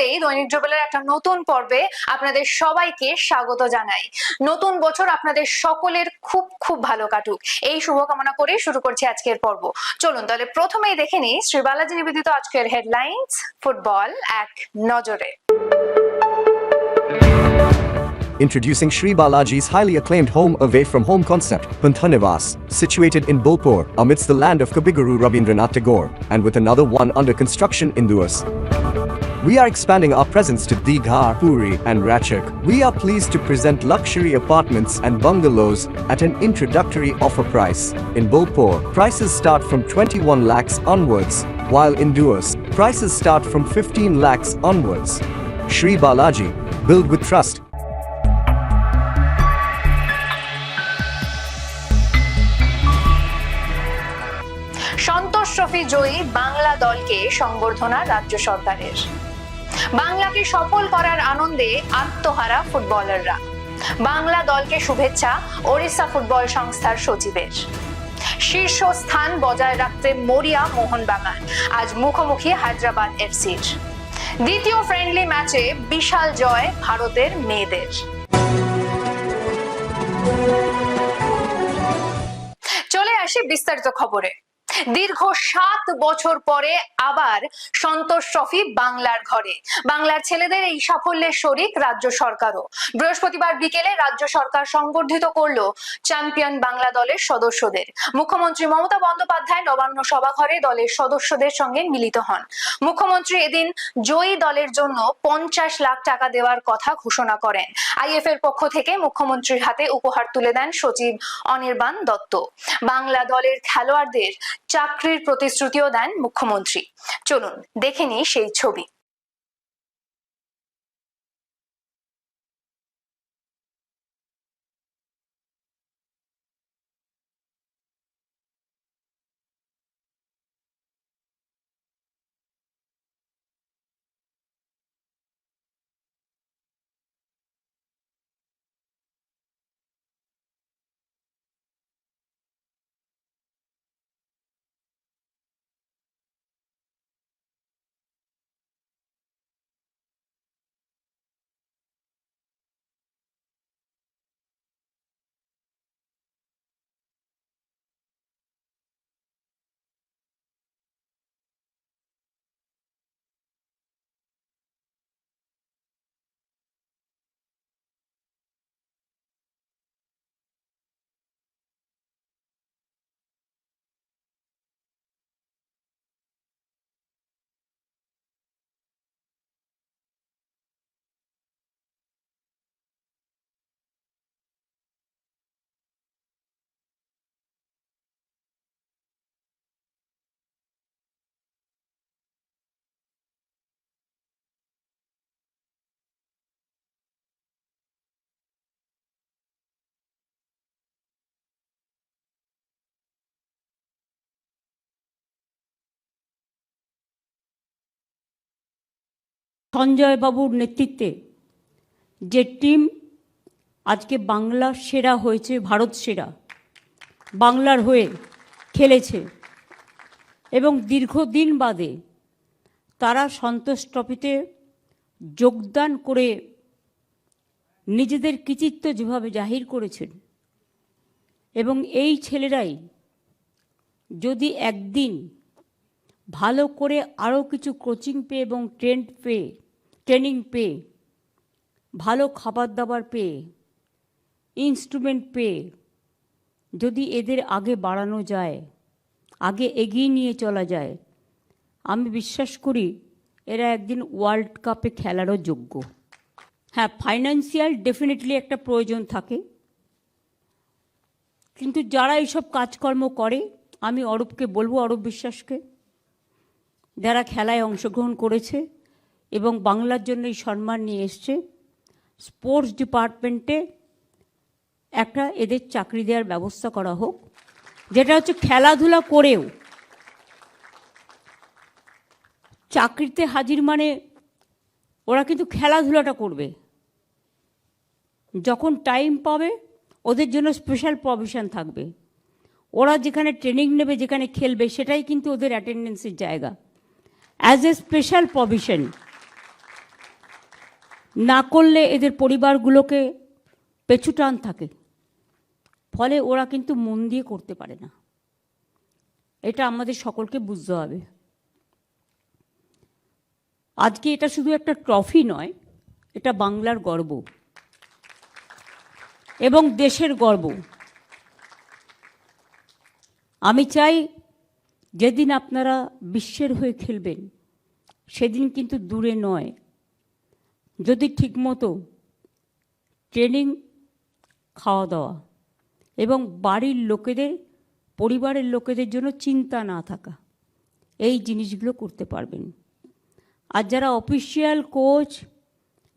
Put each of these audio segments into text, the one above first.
শুরুতেই দৈনিক জুবেলের একটা নতুন পর্বে আপনাদের সবাইকে স্বাগত জানাই নতুন বছর আপনাদের সকলের খুব খুব ভালো কাটুক এই শুভকামনা করে শুরু করছি আজকের পর্ব চলুন তাহলে প্রথমেই দেখে নিই শ্রী বালাজি নিবেদিত আজকের হেডলাইন্স ফুটবল এক নজরে Introducing Sri Balaji's highly acclaimed home away from home concept, Panthanivas, situated in Bolpur, amidst the land of Kabiguru Rabindranath Tagore, and with another one under construction in Duas. We are expanding our presence to Digha, Puri, and Ratchak. We are pleased to present luxury apartments and bungalows at an introductory offer price. In Bolpur, prices start from 21 lakhs onwards, while in Duas, prices start from 15 lakhs onwards. Sri Balaji, build with trust. Santosh trophy জয়ী বাংলা দলকে সংবর্ধনা রাজ্য সরকারের বাংলাকে সফল করার আনন্দে আত্মহারা ফুটবলাররা। বাংলা দলকে শুভেচ্ছা, ওড়িশা ফুটবল সংস্থার সচিবের। শীর্ষ স্থান বজায় রাখতে মরিয়া মোহনবাগান, আজ মুখোমুখি হায়দ্রাবাদ এফসির। দ্বিতীয় ফ্রেন্ডলি ম্যাচে বিশাল জয় ভারতের মেয়েদের। চলে আসি বিস্তারিত খবরে। দীর্ঘ সাত বছর পরে আবার সন্তোষ ট্রফি বাংলার ঘরে। বাংলার ছেলেদের এই সাফল্যের শরিক রাজ্য সরকারও। বৃহস্পতিবার বিকেলে রাজ্য সরকার সংবর্ধিত করল চ্যাম্পিয়ন বাংলা দলের সদস্যদের। মুখ্যমন্ত্রী মমতা বন্দ্যোপাধ্যায় নবান্ন সভাঘরে দলের সদস্যদের সঙ্গে মিলিত হন। মুখ্যমন্ত্রী এদিন জয়ী দলের জন্য পঞ্চাশ লাখ টাকা দেওয়ার কথা ঘোষণা করেন। আইএফ এর পক্ষ থেকে মুখ্যমন্ত্রীর হাতে উপহার তুলে দেন সচিব অনির্বাণ দত্ত। বাংলা দলের খেলোয়াড়দের চাকরির প্রতিশ্রুতিও দেন মুখ্যমন্ত্রী। চলুন দেখে নিই সেই ছবি। সঞ্জয় বাবুর নেতৃত্বে যে টিম আজকে বাংলার সেরা হয়েছে, ভারত সেরা, বাংলার হয়ে খেলেছে এবং দীর্ঘদিন বাদে তারা সন্তোষ ট্রফিতে যোগদান করে নিজেদের কৃতিত্ব যেভাবে জাহির করেছেন এবং এই ছেলেরাই যদি একদিন ভালো করে আরও কিছু কোচিং পেয়ে এবং ট্রেন্ড পেয়ে ট্রেনিং পেয়ে, ভালো খাবার দাবার পেয়ে ইনস্ট্রুমেন্ট পেয়ে, যদি এদের আগে বাড়ানো যায়, আগে এগিয়ে নিয়ে চলা যায়, আমি বিশ্বাস করি এরা একদিন ওয়ার্ল্ড কাপে খেলারও যোগ্য। হ্যাঁ ফাইন্যান্সিয়াল ডেফিনেটলি একটা প্রয়োজন থাকে। কিন্তু যারা এইসব কাজকর্ম করে, আমি অরূপকে বলব, অরূপ বিশ্বাসকে যারা খেলায় অংশগ্রহণ করেছে এবং বাংলার জন্য এই সম্মান নিয়ে এসছে স্পোর্টস ডিপার্টমেন্টে একটা এদের চাকরি দেওয়ার ব্যবস্থা করা হোক, যেটা হচ্ছে খেলাধুলা করেও চাকরিতে হাজির মানে ওরা কিন্তু খেলাধুলাটা করবে। যখন টাইম পাবে, ওদের জন্য স্পেশাল প্রভিশন থাকবে। ওরা যেখানে ট্রেনিং নেবে, যেখানে খেলবে, সেটাই কিন্তু ওদের অ্যাটেন্ডেন্সের জায়গা। অ্যাজ এ স্পেশাল প্রভিশন না করলে এদের পরিবারগুলোকে পেছুটান থাকে। ফলে ওরা কিন্তু মন দিয়ে করতে পারে না। এটা আমাদের সকলকে বুঝতে হবে। আজকে এটা শুধু একটা ট্রফি নয়, এটা বাংলার গর্ব। এবং দেশের গর্ব। আমি চাই যেদিন আপনারা বিশ্বের হয়ে খেলবেন, সেদিন কিন্তু দূরে নয়। যদি ঠিকমতো ট্রেনিং খাওয়া দাওয়া এবং বাড়ির লোকেদের, পরিবারের লোকেদের জন্য চিন্তা না থাকা, এই জিনিসগুলো করতে পারবেন। আর যারা অফিসিয়াল কোচ,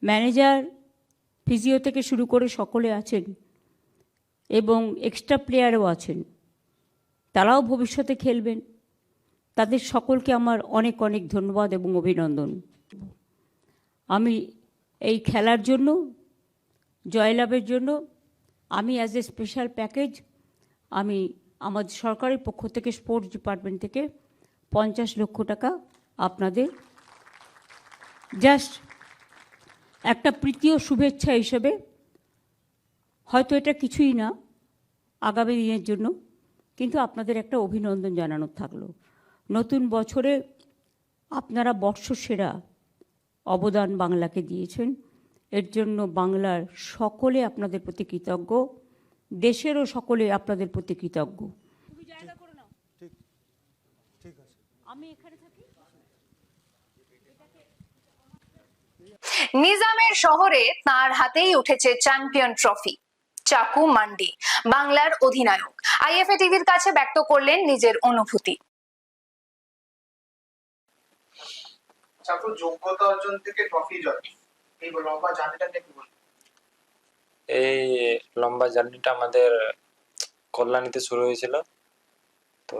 ম্যানেজার, ফিজিও থেকে শুরু করে সকলে আছেন এবং এক্সট্রা প্লেয়ারও আছেন, তারাও ভবিষ্যতে খেলবেন। তাদের সকলকে আমার অনেক অনেক ধন্যবাদ এবং অভিনন্দন। আমি এই খেলার জন্য, জয়লাভের জন্য, আমি অ্যাজ এ স্পেশাল প্যাকেজ আমি আমার সরকারের পক্ষ থেকে স্পোর্টস ডিপার্টমেন্ট থেকে পঞ্চাশ লক্ষ টাকা আপনাদের জাস্ট একটা প্রীতি ও শুভেচ্ছা হিসেবে, হয়তো এটা কিছুই না, আগামী দিনের জন্য, কিন্তু আপনাদের একটা অভিনন্দন জানানোর থাকল। নতুন বছরে আপনারা বর্ষসেরা অবদান বাংলাকে দিয়েছেন। এর জন্য বাংলার সকলে আপনাদের প্রতি কৃতজ্ঞ। দেশেরও সকলে আপনাদের প্রতি কৃতজ্ঞ। আমি এখানে থাকি। নিজামের শহরে তার হাতেই উঠেছে চ্যাম্পিয়ন ট্রফি চাকু মান্ডি বাংলার অধিনায়ক। আইএফএ টিভির কাছে ব্যক্ত করলেন নিজের অনুভূতি। চাকু যোগ্যতা অর্জন থেকে ট্রফি জয়। এই লম্বা জার্নিটা নিয়ে কি এই লম্বা জার্নিটা আমাদের কল্যাণীতে শুরু হয়েছিল। তো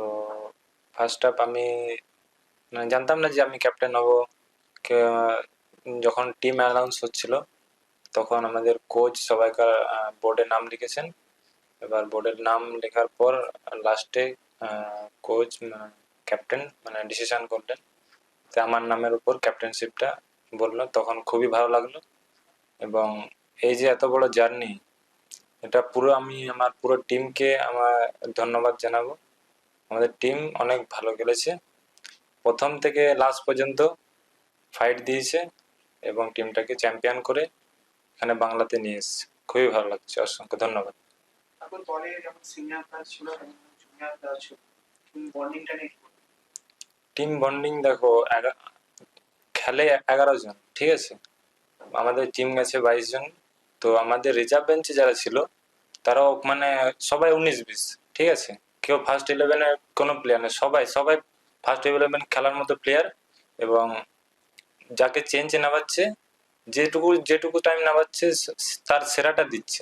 ফার্স্ট আপ আমি মানে জানতাম না যে আমি ক্যাপ্টেন হব। যখন টিম অ্যানাউন্স হচ্ছিল, তখন আমাদের কোচ সবাইকার বোর্ডে নাম লিখেছেন। এবার বোর্ডের নাম লেখার পর লাস্টে কোচ ক্যাপ্টেন মানে ডিসিশন করলেন। আমার নামের উপর ক্যাপ্টেনশিপটা বলল, তখন খুবই ভালো লাগল। এবং এই যে এত বড় জার্নি এটা পুরো আমি, আমার পুরো টিমকে আমার ধন্যবাদ জানাব। আমাদের টিম অনেক ভালো খেলেছে। প্রথম থেকে লাস্ট পর্যন্ত ফাইট দিয়েছে এবং টিমটাকে চ্যাম্পিয়ন করে এখানে বাংলাতে নিয়ে এসেছে। খুবই ভালো লাগছে, অসংখ্য ধন্যবাদ। টিম বন্ডিং দেখো খেলে এগারো জন, ঠিক আছে? আমাদের টিম গেছে বাইশ জন। তো আমাদের রিজার্ভ বেঞ্চে যারা ছিল, তারাও মানে সবাই উনিশ বিশ, ঠিক আছে? কেউ ফার্স্ট ইলেভেনে কোনো প্লেয়ার নেই, সবাই সবাই ফার্স্ট ইলেভেন খেলার মতো প্লেয়ার এবং যাকে চেঞ্জে নামাচ্ছে, যেটুকু যেটুকু টাইম নামাচ্ছে, তার সেরাটা দিচ্ছে।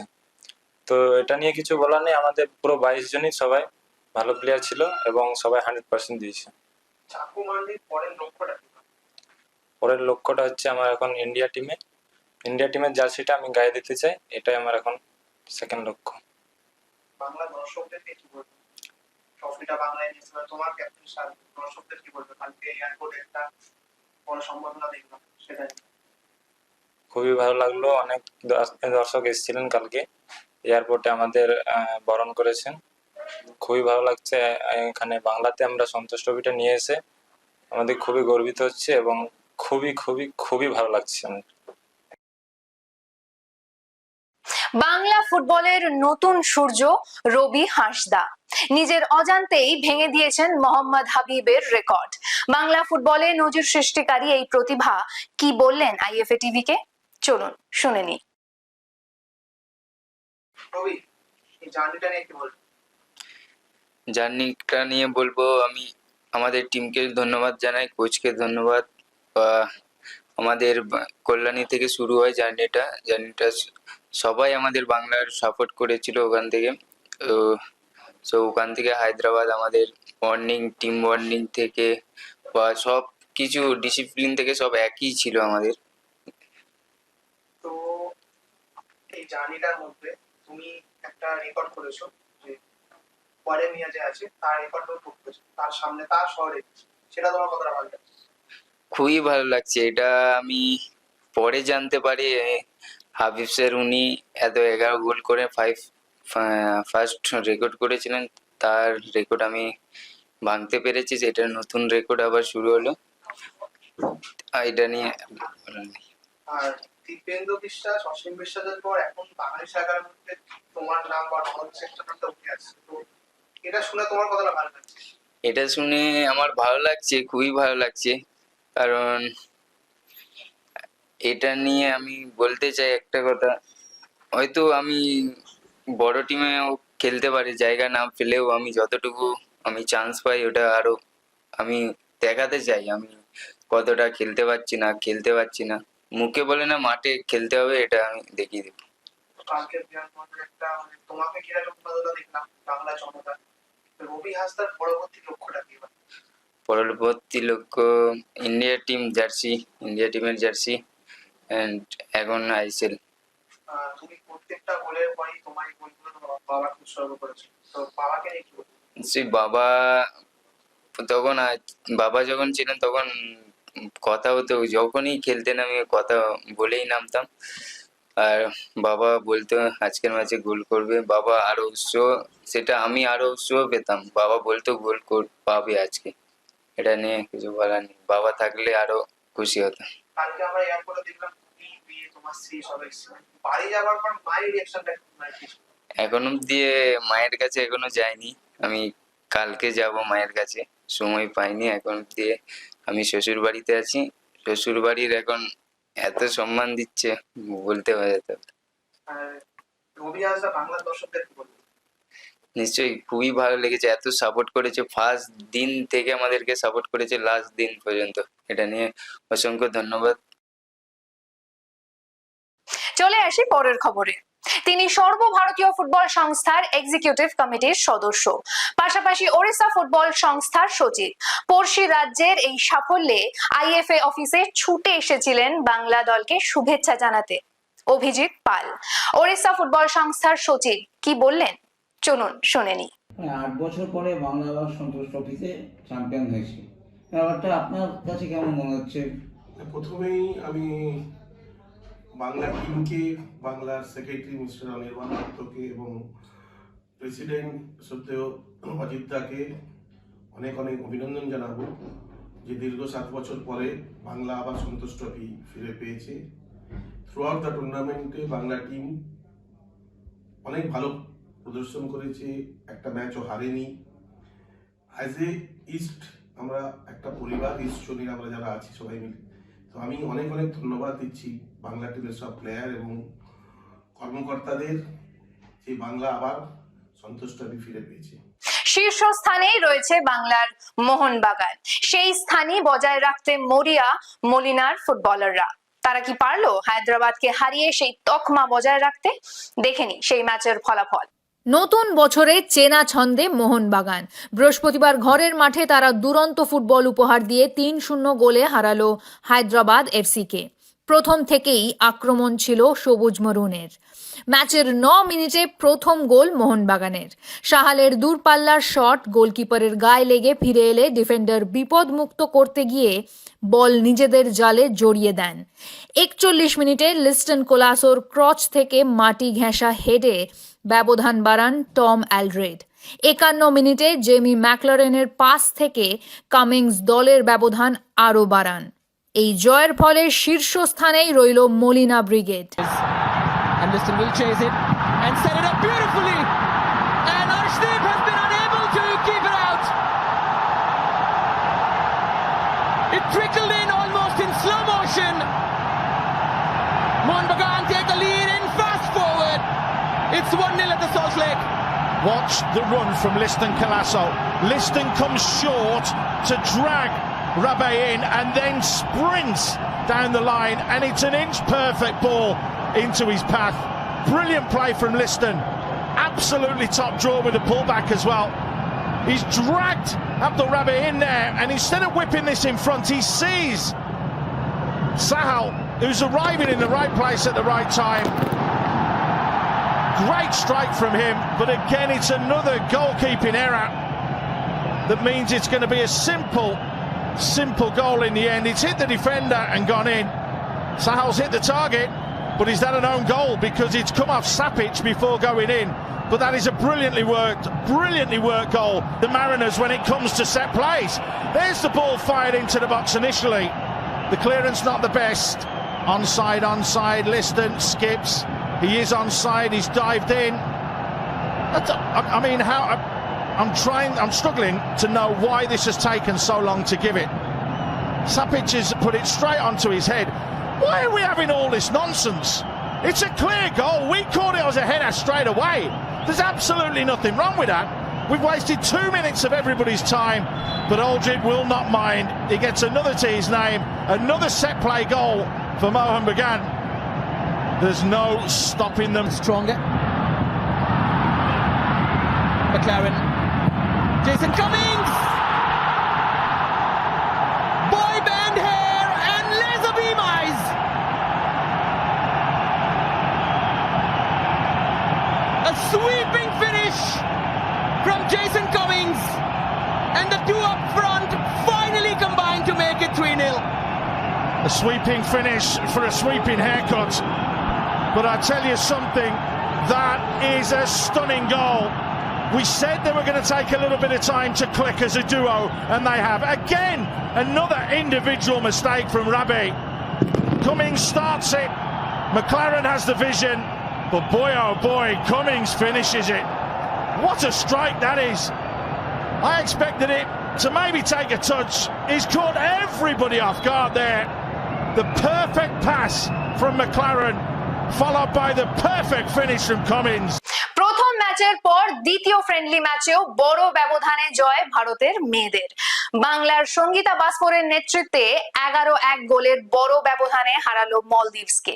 তো এটা নিয়ে কিছু বলার নেই, আমাদের পুরো বাইশ জনই সবাই ভালো প্লেয়ার ছিল এবং সবাই হান্ড্রেড পার্সেন্ট দিয়েছে। চাকু মান্ডির পরের লক্ষ্যটা কি? পরের লক্ষ্যটা হচ্ছে আমার এখন ইন্ডিয়া টিমে ইন্ডিয়া টিমের জার্সিটা আমি গায়ে দিতে চাই এটাই আমার এখন সেকেন্ড লক্ষ্য। বাংলা দর্শকদেরকে কি বলব ট্রফিটা বাংলায় নিয়ে তোমার ক্যাপ্টেন সাহেব দর্শকদের কি বলবে কালকে এয়ারপোর্টে একটা বড় সম্ভাবনা দেখলাম সেটাই। খুবই ভালো লাগল অনেক দর্শক এসেছিলেন কালকে। এয়ারপোর্টে আমাদের বরণ করেছেন। খুবই ভালো লাগছে এখানে বাংলাতে আমরা সন্তোষ ট্রফিটা নিয়ে এসে আমাদের খুবই গর্বিত হচ্ছে এবং খুবই খুবই খুবই ভালো লাগছে বাংলা ফুটবলের নতুন সূর্য রবি হাঁসদা। নিজের অজান্তেই ভেঙে দিয়েছেন মোহাম্মদ হাবিবের রেকর্ড। বাংলা ফুটবলে নজির সৃষ্টিকারী এই প্রতিভা কি বললেন আইএফএ টিভিকে? চলুন শুনে নি রবি এই জার্নিটা নিয়ে কি বলব? জার্নিটা নিয়ে বলব, আমি আমাদের টিমকে ধন্যবাদ জানাই কোচকে ধন্যবাদ। আমাদের কল্যাণী থেকে শুরু হয় জার্নিটা। জার্নিটা সবাই আমাদের বাংলার সাপোর্ট করেছিল ওখান থেকে। সো ওখান থেকে হায়দ্রাবাদ আমাদের বন্ডিং টিম বন্ডিং থেকে বা সব কিছু ডিসিপ্লিন থেকে সব একই ছিল আমাদের। তো, এই জার্নিটার মধ্যে তুমি একটা রেকর্ড করেছ। পরে মিয়া যে আছে তার রেকর্ড তার সামনে তার শহরে সেটা তোমার কতটা ভালো লাগছে? খুবই ভালো লাগছে। এটা আমি পরে জানতে পারি হাবিব স্যার উনি এত এগারো গোল করে ফাইভ ফার্স্ট রেকর্ড করেছিলেন। তার রেকর্ড আমি ভাঙতে পেরেছি। যেটা নতুন রেকর্ড আবার শুরু হলো। আর এটা নিয়ে আর দীপেন্দ্র বিশ্বাস অসীম বিশ্বাসের পর এখন বাঙালি শাখার মধ্যে তোমার নাম বা একটা নামটা উঠে আসছে। তো এটা শুনে তোমার কতটা ভালো লাগছে? এটা শুনে আমার ভালো লাগছে খুবই ভালো লাগছে। কারণ এটা নিয়ে আমি বলতে চাই একটা কথা। হয়তো আমি বড় টিমেও খেলতে পারি জায়গা না পেলেও আমি যতটুকু আমি চান্স পাই ওটা আরও আমি দেখাতে চাই। আমি কতটা খেলতে পারছি না খেলতে পারছি না। মুখে বলে না মাঠে খেলতে হবে এটা আমি দেখিয়ে দেবো। তোমাকে ঘিরে দেখলাম বাংলা জনতা? রবি হাসদার পরবর্তী লক্ষ্যটা কি হবে? পরবর্তী লক্ষ্য ইন্ডিয়া টিম জার্সি ইন্ডিয়া টিমের জার্সি অ্যান্ড এখন আইসেল তুমি প্রত্যেকটা গোলের পরই তোমার এই গোলগুলো তোমার বাবাকে উৎসর্গ করেছ। তো বাবাকে নিয়ে কি সেই বাবা তখন বাবা যখন ছিলেন তখন কথা হতো যখনই খেলতে নামি কথা বলেই নামতাম। আর বাবা বলতো আজকের ম্যাচে গোল করবে। বাবা আরও উৎসাহ সেটা আমি আরও উৎসাহ পেতাম। বাবা বলতো গোল কর পাবে আজকে। এটা নিয়ে কিছু বলার নেই। বাবা থাকলে আরও খুশি হতাম। কালকে আমরা এয়ারপোর্টে দেখলাম তুমি বিয়ে তোমার স্ত্রী সব বাড়ি যাওয়ার পর মায়ের রিয়াকশনটা এখন অব্দি মায়ের কাছে এখনও যাইনি। আমি কালকে যাব মায়ের কাছে। সময় পাইনি এখন অব্দি আমি শ্বশুর বাড়িতে আছি। শ্বশুর বাড়ির এখন এত সম্মান দিচ্ছে, বলতে বলব নিশ্চয়ই খুবই ভালো লেগেছে, এত সাপোর্ট করেছে। ফার্স্ট দিন থেকে আমাদেরকে সাপোর্ট করেছে লাস্ট দিন পর্যন্ত। এটা নিয়ে অসংখ্য ধন্যবাদ। চলে আসি পরের খবরে। তিনি সর্বভারতীয় ফুটবল সংস্থার এক্সিকিউটিভ কমিটির সদস্য। পাশাপাশি ওড়িশা ফুটবল সংস্থার সচিব। পড়শি রাজ্যের এই সাফল্যে আইএফএ অফিসে ছুটে এসেছিলেন বাংলা দলকে শুভেচ্ছা জানাতে। অভিজিৎ পাল ওড়িশা ফুটবল সংস্থার সচিব কি বললেন? চলুন শুনে নি মানে আট বছর পরে বাংলা আবার সন্তোষ ট্রফিতে চ্যাম্পিয়ন হয়েছে। ব্যাপারটা আপনার কাছে কেমন মনে হচ্ছে? প্রথমেই আমি বাংলা টিমকে, বাংলার সেক্রেটারি মিস্টার অনির্বাণ দত্তকে এবং প্রেসিডেন্ট সত্ত্বেও অজিত দাকে অনেক অনেক অভিনন্দন জানাব, যে দীর্ঘ সাত বছর পরে বাংলা আবার সন্তোষ ট্রফি ফিরে পেয়েছে। থ্রু আউট দ্য টুর্নামেন্টে বাংলা টিম অনেক ভালো প্রদর্শন করেছে, একটা ম্যাচও হারেনি। অ্যাজ এ ইস্ট আমরা একটা পরিবার ইস্ট শনির আমরা যারা আছি সবাই মিলে, তো আমি অনেক অনেক ধন্যবাদ দিচ্ছি। বাংলা টিমের সব প্লেয়ার এবং কর্মকর্তাদের যে বাংলা আবার সন্তোষ ট্রফি ফিরে পেয়েছে। শীর্ষস্থানেই রয়েছে বাংলার মোহনবাগান। সেই স্থানই বজায় রাখতে মরিয়া মলিনার ফুটবলাররা। তারা কি পারল? হায়দ্রাবাদকে হারিয়ে সেই তকমা বজায় রাখতে? দেখেনি সেই ম্যাচের ফলাফল। নতুন বছরে চেনা ছন্দে মোহনবাগান। বৃহস্পতিবার ঘরের মাঠে তারা দুরন্ত ফুটবল উপহার দিয়ে তিন শূন্য গোলে হারালো হায়দ্রাবাদ এফসিকে। প্রথম থেকেই আক্রমণ ছিল সবুজ মরুনের। ম্যাচের ন মিনিটে প্রথম গোল মোহনবাগানের। সাহালের দূরপাল্লার শট গোলকিপারের গায়ে লেগে ফিরে এলে ডিফেন্ডার বিপদমুক্ত করতে গিয়ে বল নিজেদের জালে জড়িয়ে দেন। একচল্লিশ মিনিটে লিস্টন কোলাসোর ক্রচ থেকে মাটি ঘেঁষা হেডে ব্যবধান বাড়ান টম অ্যালড্রেড। একান্ন মিনিটে জেমি ম্যাকলারেনের পাস থেকে কামিংস দলের ব্যবধান আরও বাড়ান। এই জয়ের ফলে শীর্ষস্থানেই রইল Molina brigade And Liston will chase it and set it up beautifully. And Arshdeep has been unable to keep it out. It trickled in almost in slow motion. Mohun Bagan take the lead in fast forward. It's 1 0 at the Salt Lake. Watch the run from Liston Colasso. Liston comes short to drag Rabe in and then sprints down the line, and it's an inch perfect ball into his path. Brilliant play from Liston. Absolutely top draw with a pullback as well. He's dragged Abdul Rabe in there, and instead of whipping this in front, he sees Sahal, who's arriving in the right place at the right time. Great strike from him, but again, it's another goalkeeping error that means it's going to be a simple, simple goal in the end. It's hit the defender and gone in. Sahal's hit the target, but he's had an own goal because it's come off Sapic before going in. But that is a brilliantly worked, brilliantly worked goal. The Mariners, when it comes to set plays, there's the ball fired into the box initially. The clearance not the best. Onside, onside. Liston skips. He is onside. He's dived in. I mean, how? I'm trying. I'm struggling to know why this has taken so long to give it. Sapic has put it straight onto his head. Why are we having all this nonsense? It's a clear goal. We caught it as a header straight away. There's absolutely nothing wrong with that. We've wasted two minutes of everybody's time, but Aldred will not mind. He gets another to his name, another set play goal for Mohan Bagan. There's no stopping them. Stronger. McLaren. Jason Cummings! Boy band hair and laser beam eyes! A sweeping finish from Jason Cummings. And the two up front finally combined to make it 3 0. A sweeping finish for a sweeping haircut. But I tell you something, that is a stunning goal. We said they were going to take a little bit of time to click as a duo, and they have. Again, another individual mistake from Rabi. Cummings starts it. McLaren has the vision, but boy oh boy, Cummings finishes it. What a strike that is. I expected it to maybe take a touch. He's caught everybody off guard there. The perfect pass from McLaren, followed by the perfect finish from Cummings. ম্যাচের পর দ্বিতীয় friendly ম্যাচেও বড় ব্যবধানে জয় ভারতের মেয়েদের। বাংলার সঙ্গীতা বাসফোরের নেতৃত্বে এগারো এক গোলের বড় ব্যবধানে হারালো মলদ্বীপসকে।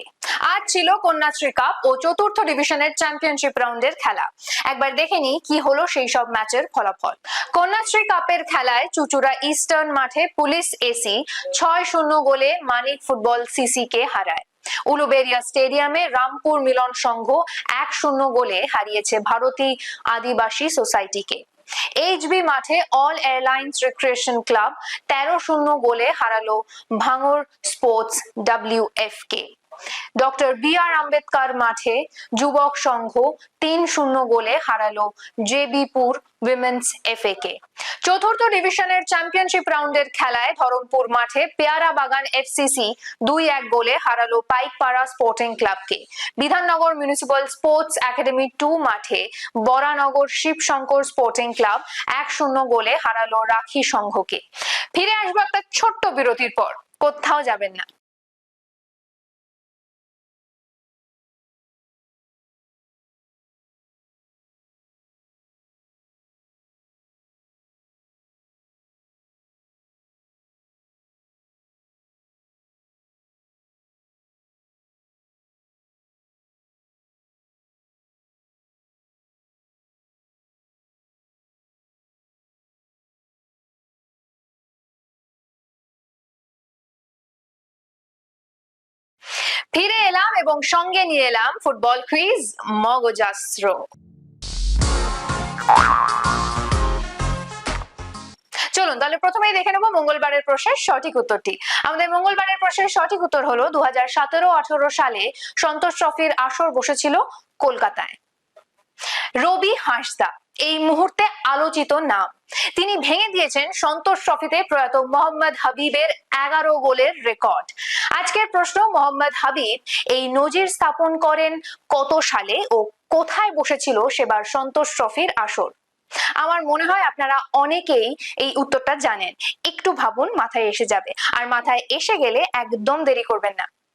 আজ ছিল কন্যাশ্রী কাপ ও চতুর্থ ডিভিশনের চ্যাম্পিয়নশিপ রাউন্ডের খেলা। একবার দেখে নি কি হলো সেই সব ম্যাচের ফলাফল। কন্যাশ্রী কাপের খেলায় চুচুড়া ইস্টার্ন মাঠে পুলিশ এসি ছয় শূন্য গোলে মানিক ফুটবল সিসি কে হারায়। উলুবেরিয়া স্টেডিয়ামে রামপুর মিলন সংঘ এক শূন্য গোলে হারিয়েছে ভারতী আদিবাসী সোসাইটিকে। এইচবি মাঠে অল এয়ারলাইন্স রিক্রিয়েশন ক্লাব তেরো শূন্য গোলে হারালো Bhangar sports W F K doctor B R Ambedkar মাঠে যুবক সংঘ তিন শূন্য গোলে হারালো জেবিপুর উইমেন্স এফএ কে চতুর্থ ডিভিশনের চ্যাম্পিয়নশিপ রাউন্ডের খেলায় ধরমপুর মাঠে পেয়ারা বাগান এফসিসি দুই এক গোলে হারালো পাইকপাড়া স্পোর্টিং ক্লাবকে Bidhannagar municipal sports academy two মাঠে বরানগর শিবশঙ্কর স্পোর্টিং ক্লাব এক শূন্য গোলে হারালো রাখি সংঘকে। ফিরে আসব একটা ছোট্ট বিরতির পর, কোথাও যাবেন না। ফিরে এলাম এবং সঙ্গে নিয়ে এলাম ফুটবল কুইজ মগজাস্ত্র চলুন, তাহলে প্রথমেই দেখে নেব মঙ্গলবারের প্রশ্নের সঠিক উত্তরটি। আমাদের মঙ্গলবারের প্রশ্নের সঠিক উত্তর হলো দু হাজার সতেরো, আঠারো সালে সন্তোষ ট্রফির আসর বসেছিল কলকাতায়। রবি হাঁসদা এই মুহূর্তে আলোচিত নাম। তিনি ভেঙে দিয়েছেন সন্তোষ ট্রফিতে প্রয়াত মোহাম্মদ হাবিবের এগারো গোলের রেকর্ড। আজকের প্রশ্ন, মোহাম্মদ হাবিব এই নজির স্থাপন করেন কত সালে ও কোথায় বসেছিল সেবার সন্তোষ ট্রফির আসর? আমার মনে হয় আপনারা অনেকেই এই উত্তরটা জানেন। একটু ভাবুন, মাথায় এসে যাবে। আর মাথায় এসে গেলে একদম দেরি করবেন না।